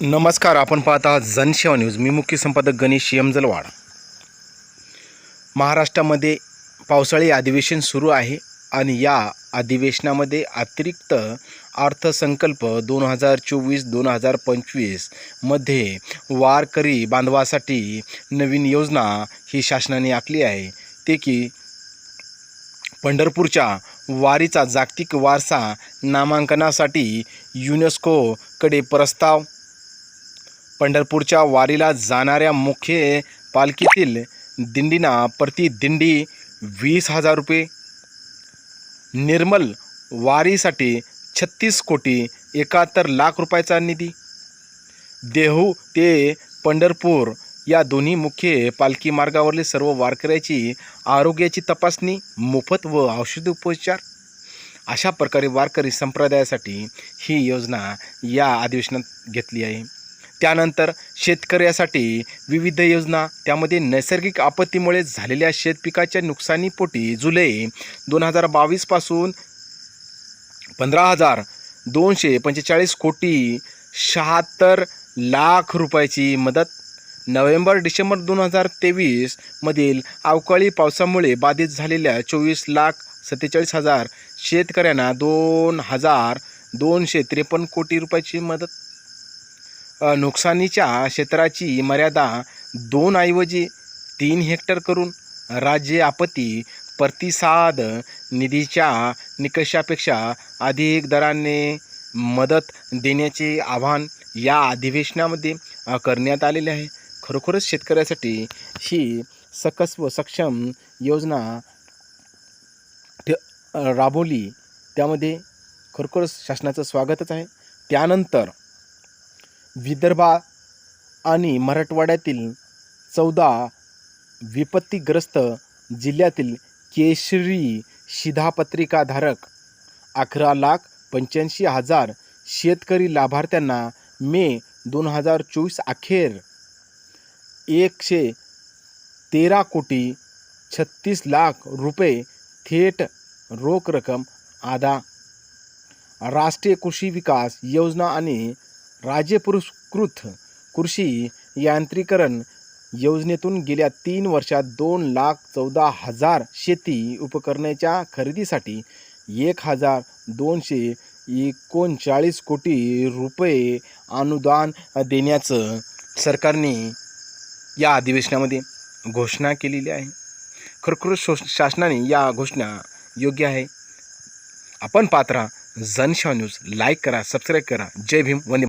नमस्कार आपण पाहता जनसेवा न्यूज. मी मुख्य संपादक गणेश यमजलवाड. महाराष्ट्रामध्ये पावसाळी अधिवेशन सुरू आहे आणि या अधिवेशनामध्ये अतिरिक्त अर्थसंकल्प दोन हजार चोवीस दोन हजार पंचवीसमध्ये वारकरी बांधवासाठी नवीन योजना ही शासनाने आखली आहे. ते की पंढरपूरच्या वारीचा जागतिक वारसा नामांकनासाठी युनेस्कोकडे प्रस्ताव पंढरपूरच्या वारीला जाणाऱ्या मुख्य पालखीतील दिंडीना प्रतिदिंडी वीस हजार रुपये. निर्मल वारीसाठी छत्तीस कोटी एकाहत्तर लाख रुपयाचा निधी. देहू ते पंढरपूर या दोन्ही मुख्य पालखी मार्गावरील सर्व वारकऱ्याची आरोग्याची तपासणी मोफत व औषधी उपचार. अशा प्रकारे वारकरी संप्रदायासाठी ही योजना या अधिवेशनात घेतली आहे. त्यानंतर शेतकऱ्यासाठी विविध योजना त्यामध्ये नैसर्गिक आपत्तीमुळे झालेल्या शेतपिकाच्या नुकसानीपोटी जुलै दोन हजार बावीसपासून पंधरा हजार दोनशे पंचेचाळीस कोटी शहात्तर लाख रुपयाची मदत. नोव्हेंबर डिसेंबर दोन हजार तेवीसमधील अवकाळी पावसामुळे बाधित झालेल्या चोवीस लाख सत्तेचाळीस हजार शेतकऱ्यांना दोन हजार दोनशे त्रेपन्न कोटी रुपयाची मदत. नुकसानीच्या क्षेत्राची मर्यादा दोन ऐवजी तीन हेक्टर करून राज्य आपत्ती प्रतिसाद निधीच्या निकषापेक्षा अधिक दराने मदत देण्याचे आवाहन या अधिवेशनामध्ये करण्यात आलेले आहे. खरोखरच शेतकऱ्यासाठी ही सकस व सक्षम योजना ठ- राबवली. त्यामध्ये खरोखरच शासनाचं स्वागतच आहे. त्यानंतर विदर्भा आणि मराठवाड्यातील चौदा विपत्तीग्रस्त जिल्ह्यातील केशरी शिधापत्रिकाधारक अकरा लाख पंच्याऐंशी हजार शेतकरी लाभार्थ्यांना मे दोन हजार चोवीस अखेर एकशे तेरा कोटी छत्तीस लाख रुपये थेट रोख रक्कम आदा. राष्ट्रीय कृषी विकास योजना आणि राज्य पुरस्कृत कृषी यांत्रिकरण योजनेतून गेल्या तीन वर्षात दोन लाख चौदा हजार शेती उपकरणाच्या खरेदीसाठी एक हजार दोनशे एकोणचाळीस कोटी रुपये अनुदान देण्याचं सरकारने या अधिवेशनामध्ये घोषणा केलेली आहे. खरोखर शो शासनाने या घोषणा योग्य आहे. आपण पात्रा जनशा न्यूज. लाईक करा सबस्क्राईब करा. जय भीम वंदे